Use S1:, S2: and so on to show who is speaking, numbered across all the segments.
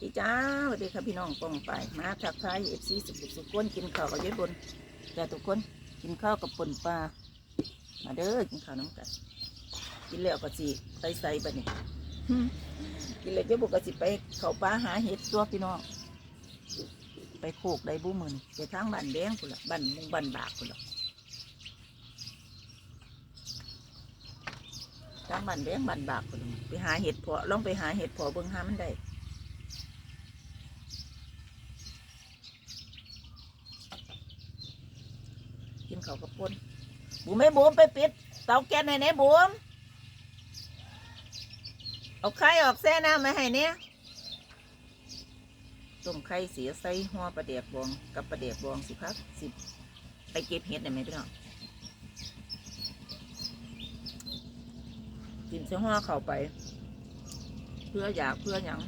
S1: ดีจ้าสวัสดีค่ะพี่น้องปองไปมาทักทายเอฟซีสุขสุขคนกินข้าวกับยายบนจ้าทุกคนกินข้าวกับปนปลามาเด้อกินข้าวน้ำกัน กินแล้วก็สิใส่ใส่บัดนี้กินแล้วเจ้าบุกก็สิไปเขาป่าหาเห็ดตัวพี่น้องไปโคกได้บุมือนไปทางบ้านแดงพุ่นละบ้านมุงบ้านบากพุ่นละทางบ้านแดงบ้านบากพุ่นละไปหาเห็ดพาะลองไปหาเห็ดพาะเบิ่งหามันได้ กินข้าวกับปนบุ๋มไม่บุ๋มไปปิด เตาแก๊สให้แหน่บุ๋มเอาไข่ออกแซ่น้ำมาให้เนี่ยต้มไข่เสียใส่หัวปลาเดียกบองกับปลาเดียกบองสิพักสิไปเก็บเห็ดได้ไหมพี่น้องกินใส่หัวเข้าไป เพื่ออยากเพื่อหยัง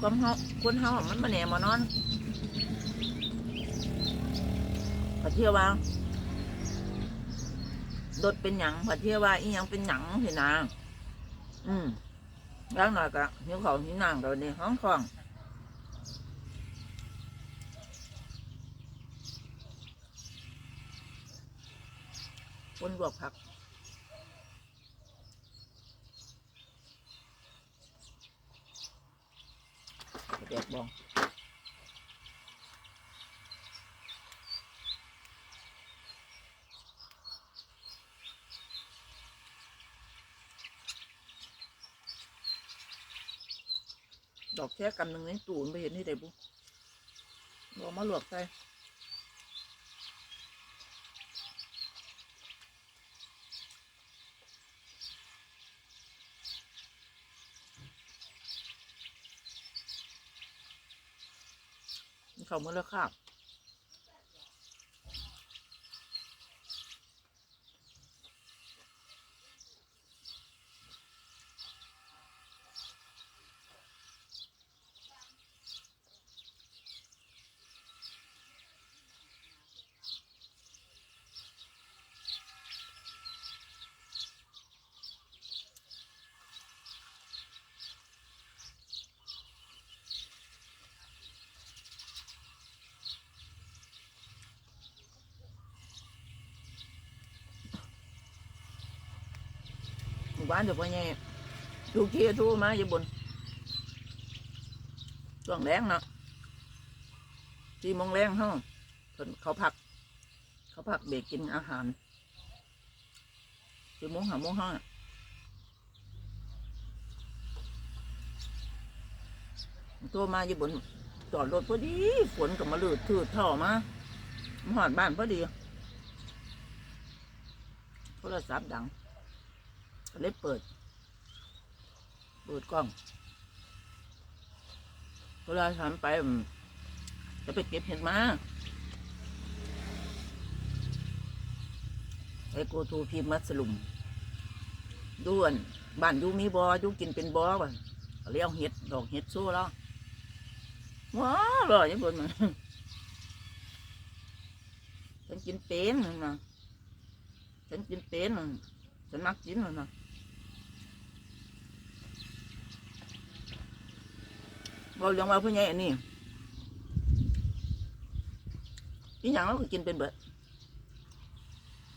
S1: ความเฮาคนเฮามันมาแหน่มานอน พอเที่ยวว่าดดเป็นหยังพอเที่ยวว่าอีหยังเป็นหยังสินะอืมแล้วหน่อยก็หิวเขาวหิวน้ำก็ในห้องคลองคนลวกผักเด็กบอง ดอกแค่กำหนึ่งในตู้มันไปเห็นที่ไหนบุบอกมาหลวกใส่เขาเมื่อแล้วค่ะ บ้านเดี๋ยวพ่อใหญ่ดูเคียทูมาอยู่บนช่วงแรงเนาะสี่โมงแรงเขาเพิ่นเขาพัก เขาพักเบรกกินอาหารสี่โมงห้าโมงห้าตัวมาอยู่บนจอดรถพอดี ฝนก็มาลืดทืดท่อมาหอดบ้านพอดีโทรศัพท์ดัง ก็เลยเปิด เปิดกล้องเวลาฉันไปจะไปเก็บเห็ดมาไอ้โกทูพีมัสลุมด้วนบ้านยูมีบอยูกินเป็นบอบ่ะเลี้ยวเห็ดดอกเห็ดสู้แล้วว้าวเลยยังบนมันฉันกินเป็นนั่นนะฉันกินเป็นนั่นฉันมักกินนั่นนะ บอกเรื่องว่าผู้ใหญ่อันนี้อีหยังเราก็กินเป็นเบิด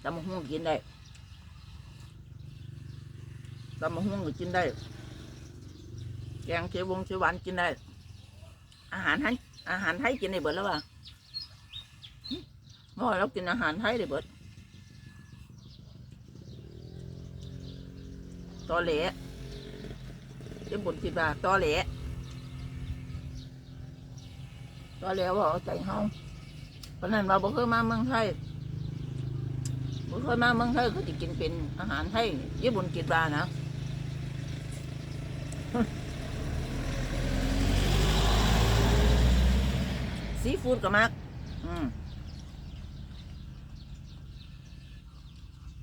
S1: ตำมะฮุ่งกินได้ตำมะฮุ่งก็กินได้ แกงเขียววงเขียวหวานกินได้ อาหารไทยอาหารไทยกินได้เบิดแล้วว่ะเมื่อวานเรากินอาหารไทยได้เบิดตอเหละเจ้าบุญคิดว่าตอเหละ ก็แล้วว่าเอาใจเฮาเพราะนั้นเราบ่เคยมาเมืองไทยบ่เคยมาเมืองไทยก็จะกินเป็นอาหารไทยญี่ปุ่นกินปลานะซีฟู้ดก็มัก อืม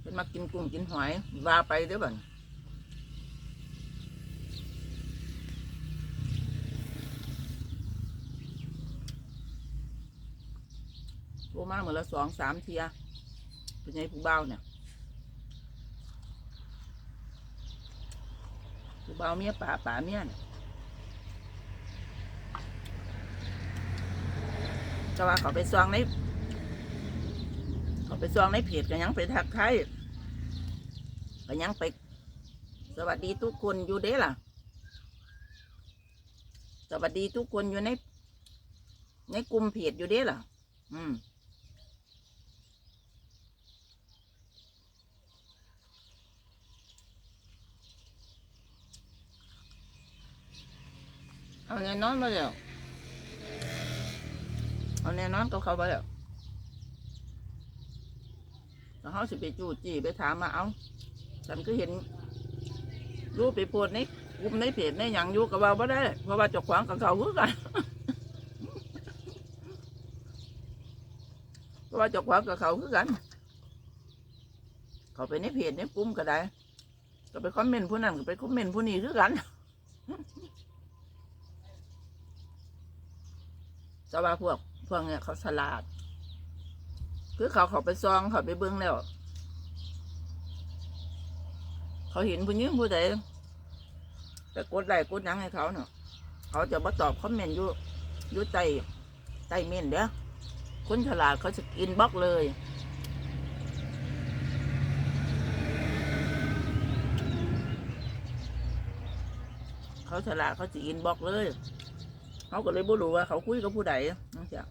S1: เป็นมักกินกุ้งกินหอยว่าไปเด้อบั โลมากเหมือนละสองสามเทียเป็นไงผู้เบาเนี่ยผู้เบาเมียป่าป่าเมียเนี่ยแต่ว่าเขาไปซองในเขาไปซองในเพจกันยังไปทักทายกันยังไปสวัสดีทุกคนอยู่เด้ล่ะ สวัสดีทุกคนอยู่ใน ในกลุ่มเพจอยู่เด้ล่ะ อืม เอาแน่นอนมาแล้วเอาแน่นอนกับเขาไปแล้วแล้วเขาสิไปจูจี้ไปถามมาเอาฉันก็เห็นรูปไปโพดในกลุ่มในเพจในหยังอยู่กับว่าไม่ได้ เพราะว่าจ้าของกับเขาคือกันเพราะว่าจ้าของกับเขาคือกัน เขาไปในเพจในกลุ่มก็ได้ ก็ไปคอมเมนต์ผู้นั้นก็ไปคอมเมนต์ผู้นี้คือกัน แต่ว่าพวกพวกเนี่ยเขาฉลาด คือเขาเขาไปซองเขาไปเบิ้องแล้ว เขาเห็นผู้หญิงผู้ใดไปกดไลค์กดยังให้เขาเนาะเขาจะมาตอบคอมเมนต์อยู่อยู่ใต้ใต้เมนเด้อคนฉลาดเขาจะอินบ็อกเลยเขาฉลาดเขาจะอินบ็อกเลย เขาก็เลยบ่รู้ว่าเขาคุยกับผู้ใดนั่นจ้ะ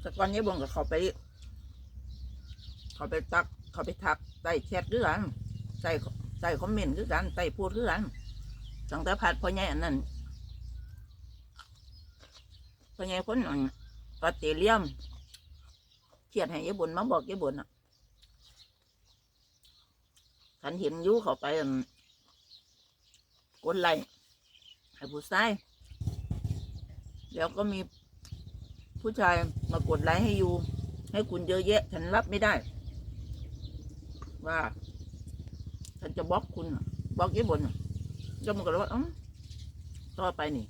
S1: แต่ก่อนนี้บงกับเขาไป เขาไปตัก เขาไปทักใต้แชทด้วยกันใต้ใต้คอมเมนต์ด้วยกันใต้พูดด้วยกันตั้งแต่พัดพ่อใหญ่อันนั้นพ่อใหญ่คนอันออสเตรเลียมเขียดให้ยายบุญมาบอกยายบุญอะ ฉันเห็นยูเขาไปกดไลค์ให้ผู้ชายแล้วก็มีผู้ชายมากดไลค์ให้ยูให้คุณเยอะแยะ ฉันรับไม่ได้ ว่า ฉันจะบล็อกคุณบล็อกยี่บนน่ะแล้วมันก็เลยว่าอ๋อต่อไปนี่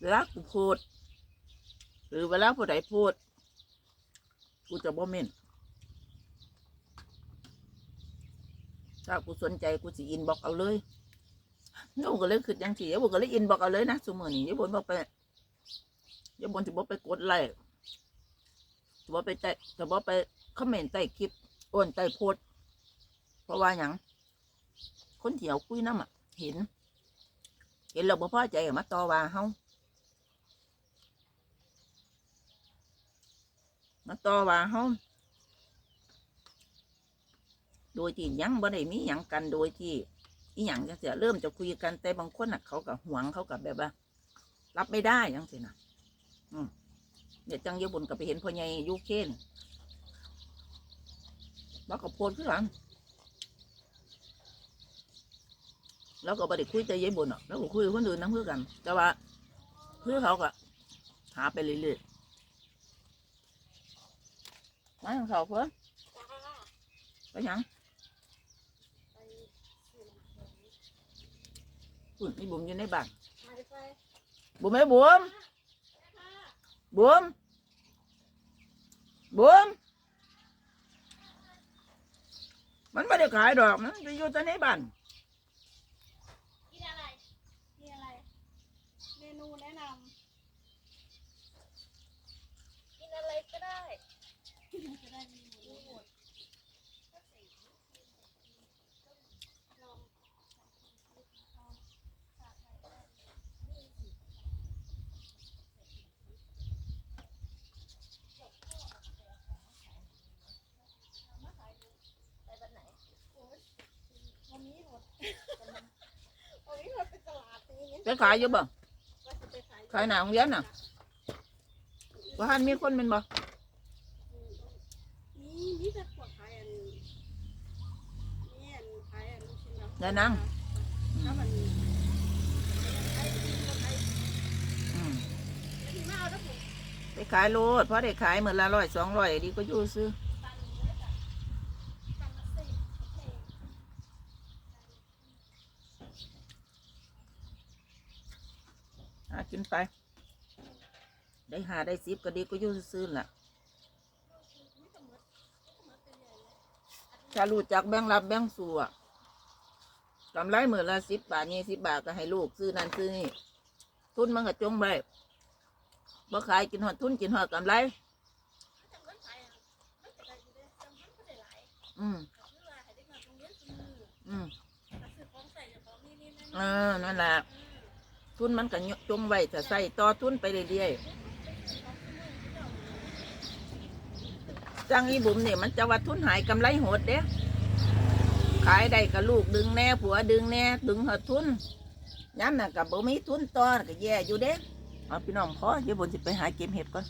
S1: เวลากูพูด หรือเวลาผู้ใดพูด กูจะบ่เม่น ถ้ากูสนใจกูสิอินบอกเอาเลยนี่ก็เลยคือยังสี่ยผมก็เลยอินบอกเอาเลยนะสมมตินี่ยบนบอกไปยบนจะบอกไปกดไลค์จะบอกไปแต่จะบอกไปคอมเมนต์ใต้คลิปโอนใต้โพสเพราะว่าอย่างคนเที่ยวคุยน้ำอะเห็น เห็นเราบ่พอใจก็มาต่อว่าเฮามาต่อว่าเฮา โดยที่ยังบ่ได้มีหยังกันโดยที่อีหยังจะเสียเริ่มจะคุยกันแต่บางคนน่ะเขากับหวงเขากับแบบว่า รับไม่ได้ยังสินะอืมเดี๋ยวจังเยบุญกับไปเห็นพ่อใหญ่ยูเคนแล้วก็โพดขึ้นหลังแล้วก็บ่ได้คุยแต่ยายบุญอะแล้วก็คุยคนอื่นนั่งเพื่อกัน แต่ว่าเพื่อเขาก็หาไปเรื่อยๆมาของเขาเพื่อไปยัง อุ่นมีบุ๋มอยู่ในบ้านบุ๋มไหมบุ๋มบุ๋มบุ๋มมันไม่ได้ขายดอกมันไปอยู่แต่ในบ้าน
S2: กินอะไรมีอะไรเมนูแนะนำกินอะไรก็ได้จะได้มีหมูหมดลองวันนี้หมดวันนี้เราไปต ลาดนี้
S1: ไปขายอยู่บ่
S2: ขาย
S1: หนาของเรียนน่ะว่าหันมีคนเป็นบ่
S2: นี่นี่จะขวดขายอันนี้อันขายอันลูกชิ้นเนาะ
S1: ยายนาง
S2: แล้วมันขายดีกว่าขาย
S1: อืม
S2: ดีมากแล้วผม
S1: ไปขายโลดเพราะได้ขายเมื่อละร้อยสองร้อยดีก็อยู่ซื้อ
S2: ตังค์เลยจ้ะตังค์ละสิบโอเค
S1: หากิน ไป ได้หาได้ซิบก็ดีก็ยุ่งซื่อๆล่ะถ้ารู้จักแบ่งรับแบ่งสู้อะกำไรหมื่นละสิบบาทนี่สิบบาทก็ให้ลูกซื้อนั่นซื้อนี่ ทุนมันก็จงไปบ่ขายกินหอดทุนกินหอดกำไร
S2: อืมอืม
S1: อ่า
S2: นั่น
S1: แหละ ทุนมันก็จงไว้จะใส่ต่อทุนไปเรื่อยๆจังอีบุ๋มเนี่ยมันจะว่าทุนหายกำไรหดเด้ขายได้กับลูกดึงแน่ผัวดึงแน่ดึงหดทุนย้ำน่ะกับบ่มีทุนต่อก็แย่อยู่เด้เอาพี่น้องพอเดี๋ยวบนสิไปหาเก็บเห็ดก่อน